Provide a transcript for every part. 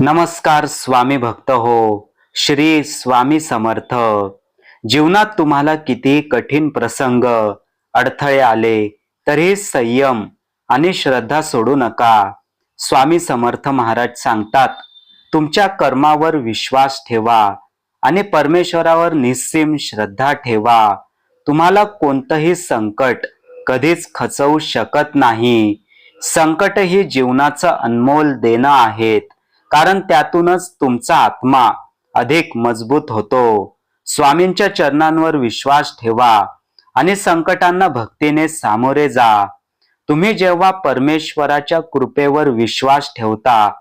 नमस्कार स्वामी भक्त हो श्री स्वामी समर्थ. जीवनात तुम्हाला किती कठीण प्रसंग अडथळे आले तरी संयम आणि श्रद्धा सोडू नका. स्वामी समर्थ महाराज सांगतात तुमच्या कर्मावर विश्वास ठेवा आणि परमेश्वरावर निस्सीम श्रद्धा ठेवा. तुम्हाला कोणतंही संकट कधीच खचवू शकत नाही. संकट ही जीवनाचं अनमोल देणं आहेत. कारण त्यातूनच तुमचा आत्मा अधिक मजबूत होतो. स्वामींच्या चरणांवर विश्वास ठेवा आणि संकटांना भक्तीने सामोरे जा. तुम्ही जेव्हा परमेश्वराच्या कृपेवर विश्वास ठेवता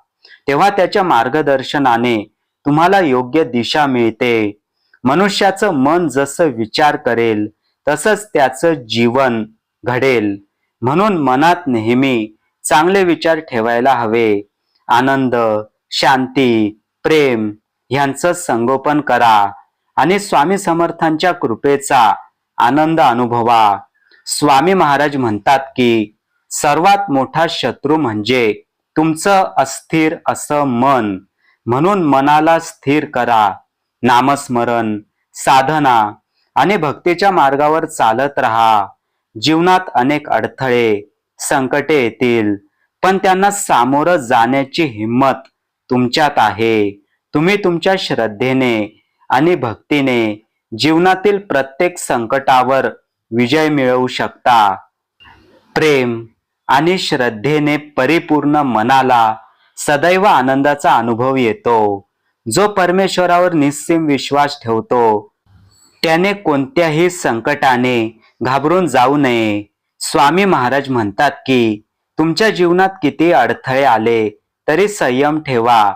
तेव्हा त्याच्या मार्गदर्शनाने तुम्हाला योग्य दिशा मिळते. मनुष्याचं मन जसं विचार करेल तसंच त्याचं जीवन घडेल. म्हणून मनात नेहमी चांगले विचार ठेवायला हवे. आनंद शांती प्रेम ह्यांचं संगोपन करा आणि स्वामी समर्थांच्या कृपेचा आनंद अनुभवा. स्वामी महाराज म्हणतात की सर्वात मोठा शत्रू म्हणजे तुमचं अस्थिर असं मन म्हणून मनाला स्थिर करा. नामस्मरण साधना आणि भक्तीच्या मार्गावर चालत राहा. जीवनात अनेक अडथळे संकटे येतील पण त्यांना सामोरं जाण्याची हिंमत तुमच्यात आहे. तुम्ही तुमच्या श्रद्धेने आणि भक्तीने जीवनातील प्रत्येक संकटावर विजय मिळवू शकता. प्रेम आणि श्रद्धेने परिपूर्ण मनाला सदैव आनंदाचा अनुभव येतो. जो परमेश्वरावर निस्सीम विश्वास ठेवतो त्याने कोणत्याही संकटाने घाबरून जाऊ नये. स्वामी महाराज म्हणतात की तुमच्या जीवनात किती अडथळे आले तरी संयम ठेवा.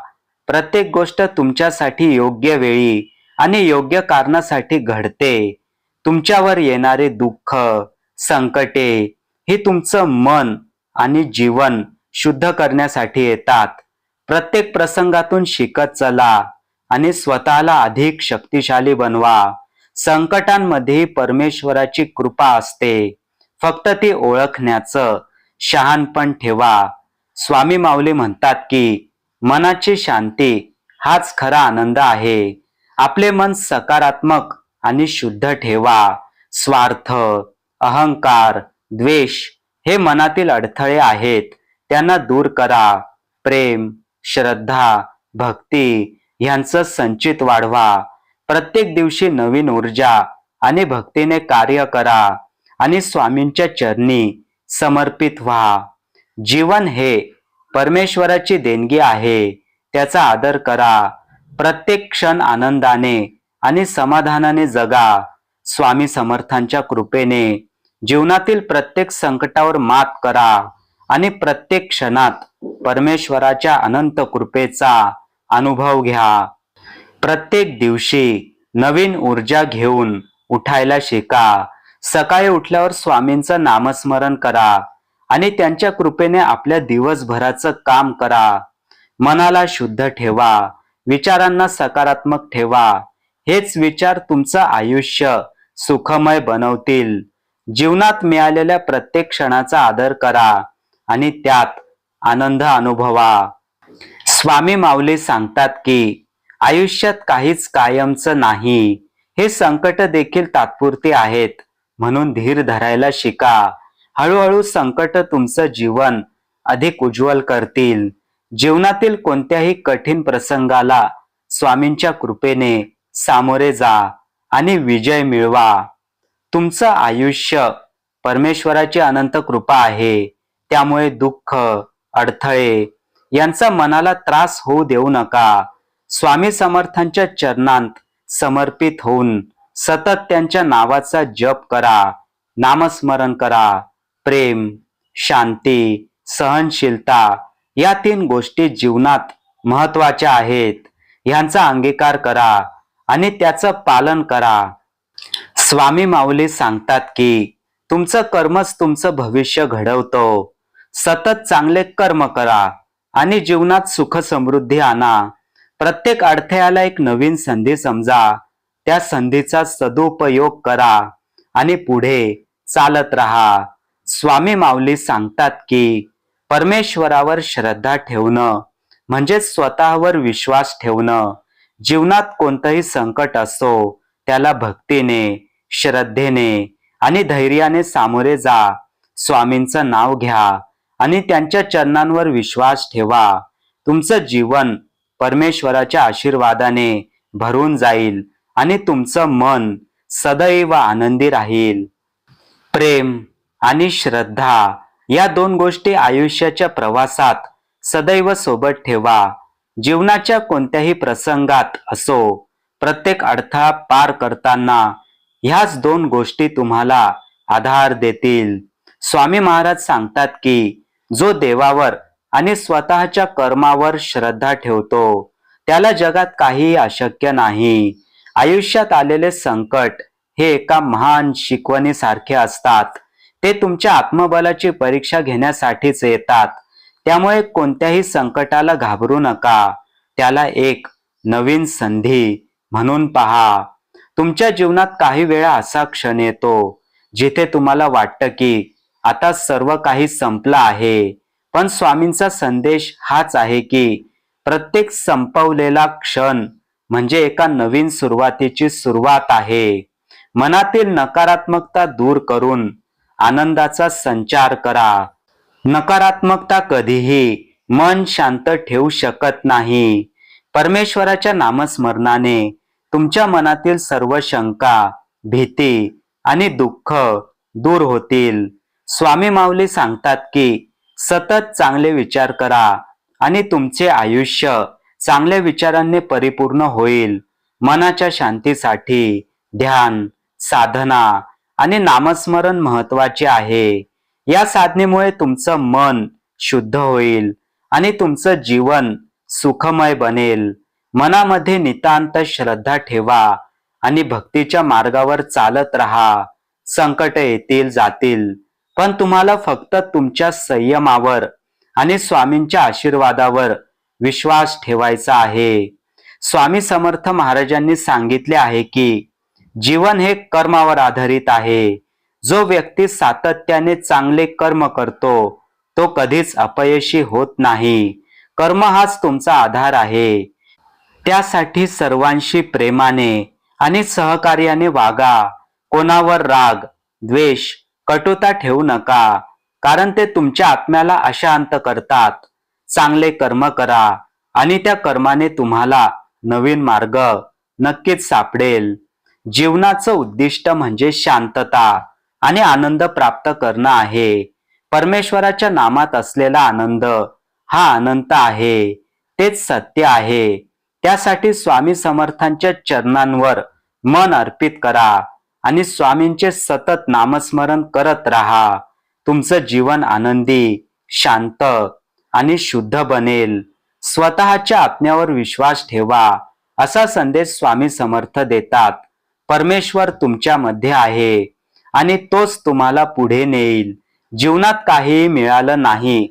प्रत्येक गोष्ट तुमच्यासाठी योग्य वेळी आणि योग्य कारणासाठी घडते. तुमच्यावर येणारे दुःख संकटे हे तुमचं मन आणि जीवन शुद्ध करण्यासाठी येतात. प्रत्येक प्रसंगातून शिकत चला आणि स्वतःला अधिक शक्तिशाली बनवा. संकटांमध्ये परमेश्वराची कृपा असते. फक्त ती ओळखण्याचं शहाणपण ठेवा. स्वामी माऊली म्हणतात की मनाची शांती हाच खरा आनंद आहे. आपले मन सकारात्मक आणि शुद्ध ठेवा. स्वार्थ अहंकार द्वेष हे मनातील अडथळे आहेत. त्यांना दूर करा. प्रेम श्रद्धा भक्ती यांचं संचित वाढवा. प्रत्येक दिवशी नवीन ऊर्जा आणि भक्तीने कार्य करा. आणि स्वामींच्या चरणी समर्पित व्हा. जीवन हे परमेश्वराची देणगी आहे. त्याचा आदर करा. प्रत्येक क्षण आनंदाने आणि समाधानाने जगा. स्वामी समर्थांच्या कृपेने जीवनातील प्रत्येक संकटावर मात करा आणि प्रत्येक क्षणात परमेश्वराच्या अनंत कृपेचा अनुभव घ्या. प्रत्येक दिवशी नवीन ऊर्जा घेऊन उठायला शिका. सकाळी उठल्यावर स्वामींचं नामस्मरण करा. आणि त्यांच्या कृपेने आपल्या दिवसभराचं काम करा. मनाला शुद्ध ठेवा. विचारांना सकारात्मक ठेवा. हेच विचार तुमचं आयुष्य सुखमय बनवतील. जीवनात मिळालेल्या प्रत्येक क्षणाचा आदर करा आणि त्यात आनंद अनुभवा. स्वामी माऊली सांगतात की आयुष्यात काहीच कायमचं नाही. हे संकट देखील तात्पुरती आहेत. म्हणून धीर धरायला शिका. हळूहळू संकट तुमचं जीवन अधिक उज्ज्वल करतील. जीवनातील कोणत्याही कठीण प्रसंगाला स्वामींच्या कृपेने सामोरे जा आणि विजय मिळवा. तुमचं आयुष्य परमेश्वराची अनंत कृपा आहे. त्यामुळे दुःख अडथळे यांचा मनाला त्रास होऊ देऊ नका. स्वामी समर्थांच्या चरणांत समर्पित होऊन सतत त्यांच्या नावाचा जप करा. नामस्मरण करा. प्रेम शांती सहनशीलता या तीन गोष्टी जीवनात महत्त्वाच्या आहेत. ह्यांचा अंगीकार करा आणि त्याचं पालन करा. स्वामी माऊली सांगतात की तुमचं कर्मच तुमचं भविष्य घडवतो. सतत चांगले कर्म करा आणि जीवनात सुख समृद्धी आणा. प्रत्येक अडथळ्याला एक नवीन संधी समजा. त्या संधीचा सदुपयोग करा आणि पुढे चालत राहा. स्वामी माऊली सांगतात की परमेश्वरावर श्रद्धा ठेवणं म्हणजेच स्वतःवर विश्वास ठेवणं. जीवनात कोणतंही संकट असो त्याला भक्तीने श्रद्धेने आणि धैर्याने सामोरे जा. स्वामींचं नाव घ्या आणि त्यांच्या चरणांवर विश्वास ठेवा. तुमचं जीवन परमेश्वराच्या आशीर्वादाने भरून जाईल आणि तुमचं मन सदैव आनंदी राहील. प्रेम आणि श्रद्धा. या दोन गोष्टी आयुष्याच्या प्रवासात सदैव सोबत ठेवा. जीवनाच्या कोणत्याही प्रसंगात असो प्रत्येक अडथळा पार करताना ह्याच दोन गोष्टी तुम्हाला आधार देतील. स्वामी महाराज सांगतात की जो देवावर आणि स्वतःच्या कर्मावर श्रद्धा ठेवतो त्याला जगात काहीही अशक्य नाही. आयुष्यात आलेले संकट हे एका महान शिकवणीसारखे असतात. ते तुमच्या आत्मबलाची परीक्षा घेण्यासाठीच येतात. त्यामुळे कोणत्याही संकटाला घाबरू नका. त्याला एक नवीन संधी म्हणून पहा. तुमच्या जीवनात काही वेळा असा क्षण येतो जिथे तुम्हाला वाटतं की आता सर्व काही संपलं आहे. पण स्वामींचा संदेश हाच आहे की प्रत्येक संपवलेला क्षण म्हणजे एका नवीन सुरुवातीची सुरुवात आहे. मनातील नकारात्मकता दूर करून आनंदाचा संचार करा. नकारात्मकता कधीही मन शांत ठेवू शकत नाही. परमेश्वराच्या नामस्मरणाने तुमच्या मनातील सर्व शंका भीती आणि दुःख दूर होतील. स्वामी माऊली सांगतात की सतत चांगले विचार करा आणि तुमचे आयुष्य चांगल्या विचारांनी परिपूर्ण होईल. मनाच्या शांतीसाठी ध्यान साधना आणि नामस्मरण महत्त्वाचे आहे. या साधनेमुळे तुमचं मन शुद्ध होईल आणि तुमचं जीवन सुखमय बनेल. मनामध्ये नितांत श्रद्धा ठेवा आणि भक्तीच्या मार्गावर चालत राहा. संकट येतील जातील पण तुम्हाला फक्त तुमच्या संयमावर आणि स्वामींच्या आशीर्वादावर विश्वास ठेवायचा आहे. स्वामी समर्थ महाराजांनी सांगितले आहे की जीवन हे कर्मावर आधारित आहे. जो व्यक्ती सातत्याने चांगले कर्म करतो तो कधीच अपयशी होत नाही. कर्म हाच तुमचा आधार आहे. त्यासाठी सर्वांशी प्रेमाने आणि सहकार्याने वागा. कोणावर राग द्वेष कटुता ठेवू नका कारण ते तुमच्या आत्म्याला अशांत करतात. चांगले कर्म करा आणि त्या कर्माने तुम्हाला नवीन मार्ग नक्कीच सापडेल. जीवनाचं उद्दिष्ट म्हणजे शांतता आणि आनंद प्राप्त करणं आहे. परमेश्वराच्या नामात असलेला आनंद हा अनंत आहे. तेच सत्य आहे. त्यासाठी स्वामी समर्थांच्या चरणांवर मन अर्पित करा आणि स्वामींचे सतत नामस्मरण करत राहा. तुमचं जीवन आनंदी शांत आणि शुद्ध बनेल. स्वतःच्या आत्म्यावर विश्वास ठेवा असा संदेश स्वामी समर्थ देतात. परमेश्वर तुमच्यामध्ये आहे आणि तोच तुम्हाला पुढे नेईल. जीवनात काहीही मिळालं नाही.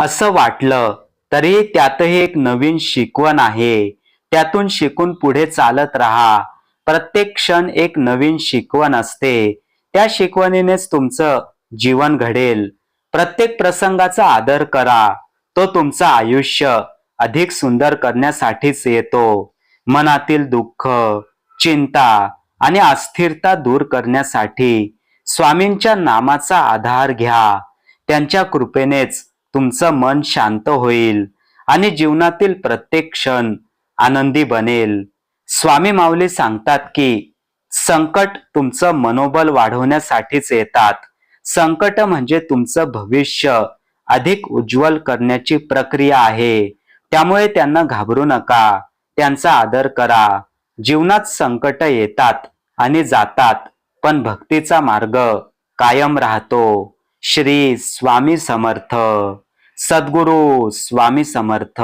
असं वाटलं तरी त्यातही एक नवीन शिकवण आहे. त्यातून शिकून पुढे चालत राहा. प्रत्येक क्षण एक नवीन शिकवण असते. त्या शिकवणीनेच तुमचं जीवन घडेल. प्रत्येक प्रसंगाचा आदर करा. तो तुमचं आयुष्य अधिक सुंदर करण्यासाठीच येतो. मनातील दुःख चिंता आणि अस्थिरता दूर करण्यासाठी स्वामींच्या नामाचा आधार घ्या. त्यांच्या कृपेनेच तुमचं मन शांत होईल आणि जीवनातील प्रत्येक क्षण आनंदी बनेल. स्वामी माऊली सांगतात की संकट तुमचं मनोबल वाढवण्यासाठीच येतात. संकट म्हणजे तुमचं भविष्य अधिक उज्ज्वल करण्याची प्रक्रिया आहे. त्यामुळे त्यांना घाबरू नका. त्यांचा आदर करा. जीवनात संकट येतात आणि जातात पण भक्तीचा मार्ग कायम राहतो. श्री स्वामी समर्थ सद्गुरू स्वामी समर्थ.